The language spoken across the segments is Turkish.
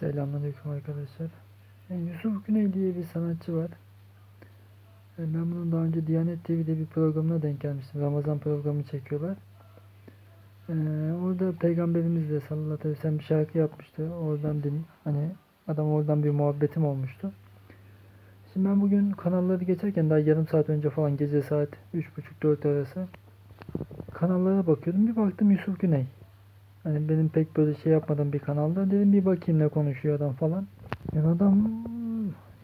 Selamünaleyküm arkadaşlar. Yani Yusuf Güney diye bir sanatçı var. E, Ben bunun daha önce Diyanet TV'de bir programına denk gelmiştim. Ramazan programı çekiyorlar. Ee, orada Peygamberimiz de sallallahu aleyhi ve sellem bir şarkı yapmıştı. Oradan din, hani adam oradan bir muhabbetim olmuştu. Şimdi ben bugün kanalları geçerken daha yarım saat önce falan gece saat 3.30-4 arası kanallara bakıyordum. Bir baktım Yusuf Güney. Hani benim pek böyle şey yapmadığım bir kanalda dedim bir bakayım ne konuşuyor adam falan. Yani adam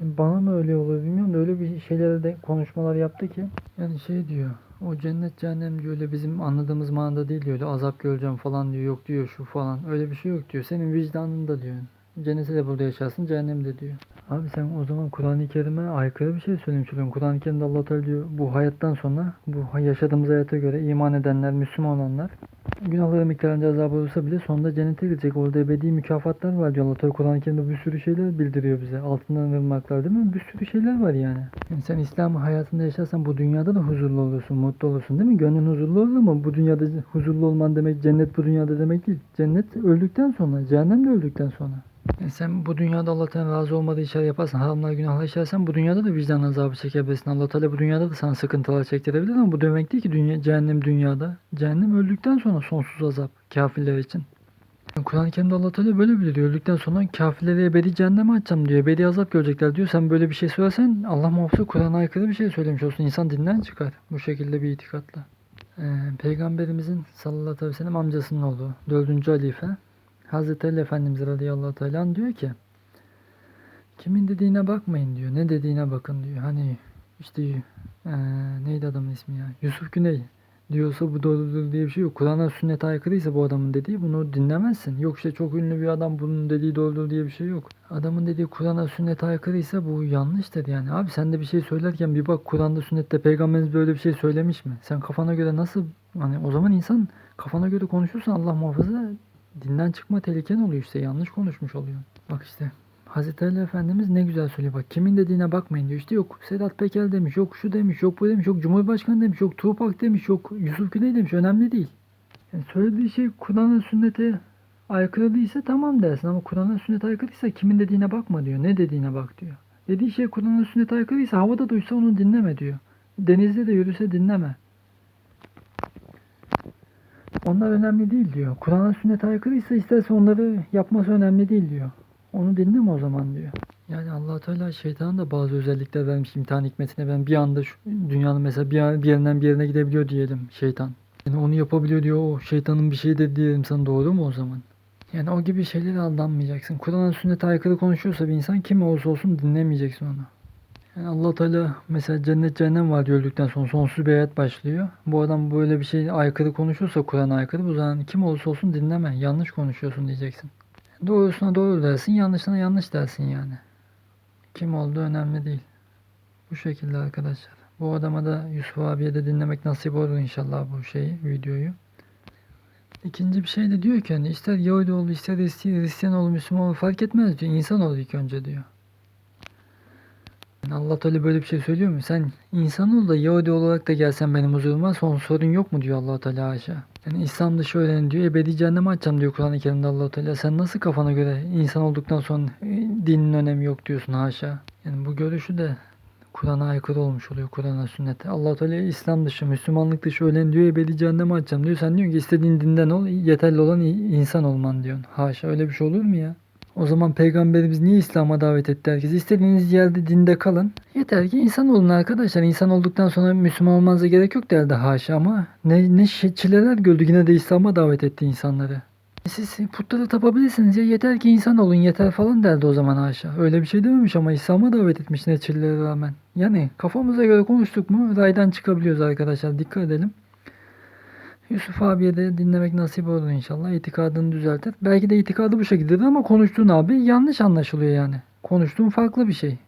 yani bana mı öyle olur bilmiyorum da öyle bir şeylere de konuşmalar yaptı ki. Yani şey diyor o cennet cehennem diyor öyle bizim anladığımız manada değil diyor. Öyle azap göreceğim falan diyor yok diyor şu falan öyle bir şey yok diyor. Senin vicdanında diyor. Cennete de burada yaşarsın cehennemde diyor. Abi sen o zaman Kur'an-ı Kerim'e aykırı bir şey söylemiş oluyorsun. Kur'an-ı Kerim'de Allah Teala diyor bu hayattan sonra bu yaşadığımız hayata göre iman edenler, Müslüman olanlar günahları miktarınca azap olursa bile sonunda cennete girecek. Orada ebedi mükafatlar var diyor Allah. Kur'an-ı Kerim'de bir sürü şeyler bildiriyor bize. Altından ırmaklar değil mi? Bir sürü şeyler var yani. yani sen İslam hayatında yaşarsan bu dünyada da huzurlu olursun, mutlu olursun değil mi? Gönlün huzurlu olur ama bu dünyada huzurlu olman demek cennet bu dünyada demek değil. Cennet öldükten sonra, cehennem de öldükten sonra. Yani sen bu dünyada Allah Teala razı olmadığı işler yaparsan, haramlar günahlar işlersen bu dünyada da vicdan azabı çekebilirsin. Allah Teala bu dünyada da sana sıkıntılar çektirebilir ama bu demek değil ki dünya, cehennem dünyada. Cehennem öldükten sonra sonsuz azap kafirler için. Yani Kur'an-ı Kerim'de Allah Teala böyle bildiriyor. Öldükten sonra kafirleri ebedi cehenneme açacağım diyor. Ebedi azap görecekler diyor. Sen böyle bir şey söylersen Allah muhafaza Kur'an'a aykırı bir şey söylemiş olsun. İnsan dinden çıkar bu şekilde bir itikatla. Ee, Peygamberimizin sallallahu aleyhi ve sellem amcasının oğlu. Dördüncü halife. Hazreti Ali Efendimiz radıyallahu teala diyor ki kimin dediğine bakmayın diyor. Ne dediğine bakın diyor. Hani işte eee, neydi adamın ismi ya? Yusuf Güney diyorsa bu doğrudur diye bir şey yok. Kur'an'a sünnete aykırıysa bu adamın dediği bunu dinlemezsin. Yok işte çok ünlü bir adam bunun dediği doğrudur diye bir şey yok. Adamın dediği Kur'an'a sünnete aykırıysa bu yanlıştır yani. Abi sen de bir şey söylerken bir bak Kur'an'da sünnette peygamberimiz böyle bir şey söylemiş mi? Sen kafana göre nasıl hani o zaman insan kafana göre konuşursan Allah muhafaza dinden çıkma tehliken oluyor işte yanlış konuşmuş oluyor. Bak işte Hazreti Ali Efendimiz ne güzel söylüyor bak kimin dediğine bakmayın diyor işte yok Sedat Peker demiş yok şu demiş yok bu demiş yok Cumhurbaşkanı demiş yok Tupac demiş yok Yusuf Güney demiş önemli değil. Yani söylediği şey Kur'an'a sünnete aykırı değilse tamam dersin ama Kur'an'a sünnete aykırıysa kimin dediğine bakma diyor ne dediğine bak diyor. Dediği şey Kur'an'a sünnete aykırıysa havada duysa onu dinleme diyor. Denizde de yürüse dinleme. Onlar önemli değil diyor. Kur'an'a sünnet aykırıysa isterse onları yapması önemli değil diyor. Onu dinleme o zaman diyor. Yani allah Teala şeytanın da bazı özellikler vermiş imtihan hikmetine. Ben bir anda şu dünyanın mesela bir, bir yerinden bir yerine gidebiliyor diyelim şeytan. Yani onu yapabiliyor diyor. O şeytanın bir şeyi de diyelim sana doğru mu o zaman? Yani o gibi şeylere aldanmayacaksın. Kur'an'a sünnete aykırı konuşuyorsa bir insan kim olursa olsun dinlemeyeceksin onu. Yani allah Teala mesela cennet cehennem var diyor öldükten sonra sonsuz bir hayat başlıyor. Bu adam böyle bir şey aykırı konuşursa Kur'an'a aykırı bu zaman kim olursa olsun dinleme. Yanlış konuşuyorsun diyeceksin. Doğrusuna doğru dersin, yanlışına yanlış dersin yani. Kim olduğu önemli değil. Bu şekilde arkadaşlar. Bu adama da Yusuf abiye de dinlemek nasip olur inşallah bu şeyi, videoyu. İkinci bir şey de diyor ki hani ister Yahudi ol, ister Hristiyan ol, Müslüman ol fark etmez diyor. İnsan ol ilk önce diyor. Allah Teala böyle bir şey söylüyor mu? Sen insan ol da Yahudi olarak da gelsen benim huzuruma son sorun yok mu diyor Allah Teala haşa. Yani İslam dışı öğren diyor. Ebedi cehenneme açacağım diyor Kur'an-ı Kerim'de Allah Teala. Sen nasıl kafana göre insan olduktan sonra dinin önemi yok diyorsun haşa. Yani bu görüşü de Kur'an'a aykırı olmuş oluyor. Kur'an'a sünnete. Allah Teala İslam dışı, Müslümanlık dışı ölen diyor ebedi cehenneme açacağım diyor. Sen diyorsun ki istediğin dinden ol, yeterli olan insan olman diyorsun. Haşa öyle bir şey olur mu ya? O zaman peygamberimiz niye İslam'a davet etti herkes? İstediğiniz yerde dinde kalın. Yeter ki insan olun arkadaşlar. İnsan olduktan sonra Müslüman olmanıza gerek yok derdi haşa ama ne, ne çileler gördü yine de İslam'a davet etti insanları. Siz putlara tapabilirsiniz ya yeter ki insan olun yeter falan derdi o zaman haşa. Öyle bir şey dememiş ama İslam'a davet etmiş ne çilelere rağmen. Yani kafamıza göre konuştuk mu raydan çıkabiliyoruz arkadaşlar dikkat edelim. Yusuf abiye de dinlemek nasip olur inşallah. İtikadını düzeltir. Belki de itikadı bu şekildedir ama konuştuğun abi yanlış anlaşılıyor yani. Konuştuğun farklı bir şey.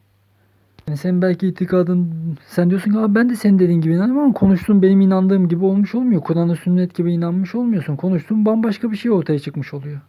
Yani sen belki itikadın sen diyorsun ki abi ben de senin dediğin gibi inanıyorum ama konuştuğun benim inandığım gibi olmuş olmuyor. Kur'an'a sünnet gibi inanmış olmuyorsun. Konuştuğun bambaşka bir şey ortaya çıkmış oluyor.